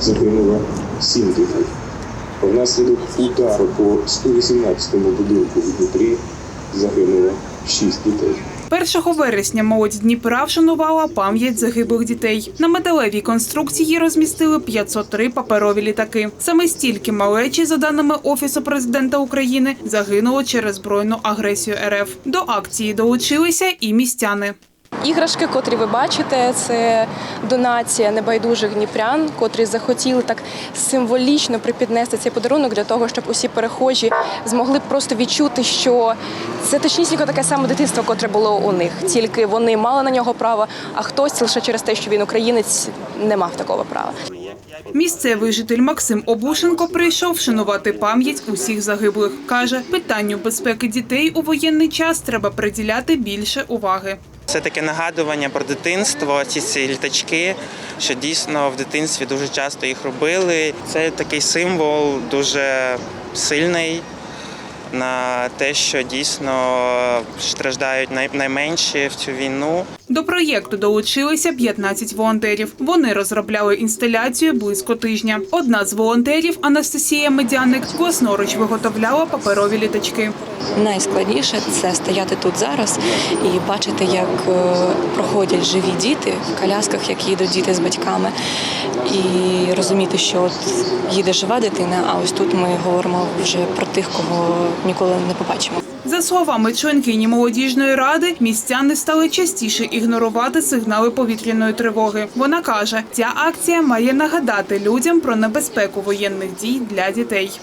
загинуло 7 дітей. Внаслідок удару по 118 будинку в Дніпрі загинуло 6 дітей. 1 вересня молодь Дніпра вшанувала пам'ять загиблих дітей. На металевій конструкції розмістили 503 паперові літаки. Саме стільки малечі, за даними Офісу президента України, загинуло через збройну агресію РФ. До акції долучилися і містяни. Іграшки, котрі ви бачите, це донація небайдужих дніпрян, котрі захотіли так символічно припіднести цей подарунок для того, щоб усі перехожі змогли просто відчути, що це точнісінько таке саме дитинство, котре було у них. Тільки вони мали на нього право, а хтось лише через те, що він українець, не мав такого права. Місцевий житель Максим Обушенко прийшов вшанувати пам'ять усіх загиблих. каже, питанню безпеки дітей у воєнний час треба приділяти більше уваги. Це таке нагадування про дитинство, ці ці літачки, що дійсно в дитинстві дуже часто їх робили. Це такий символ дуже сильний на те, що дійсно страждають найменші в цю війну. До проєкту долучилися 15 волонтерів. Вони розробляли інсталяцію близько тижня. Одна з волонтерів, Анастасія Медяник, власноруч виготовляла паперові літачки. Найскладніше це стояти тут зараз і бачити, як е, проходять живі діти в колясках, як їдуть діти з батьками, і розуміти, що от їде жива дитина, а ось тут ми говоримо вже про тих, кого ніколи не побачимо. За словами членкині молодіжної ради, містяни стали частіше ігнорувати сигнали повітряної тривоги. Вона каже, ця акція має нагадати людям про небезпеку воєнних дій для дітей.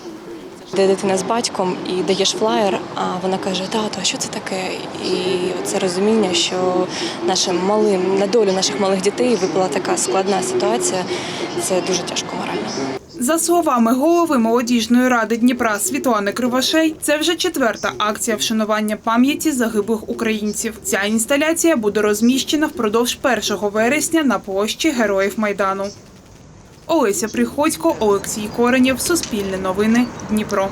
Де дитина з батьком і даєш флаєр, а вона каже: тато, а що це таке? І це розуміння, що нашим малим на долю наших малих дітей випала така складна ситуація. Це дуже тяжко морально. За словами голови молодіжної ради Дніпра Світлани Кривошей, це вже четверта акція вшанування пам'яті загиблих українців. Ця інсталяція буде розміщена впродовж 1 вересня на площі Героїв Майдану. Олеся Приходько, Олексій Коренєв, Суспільне новини, Дніпро.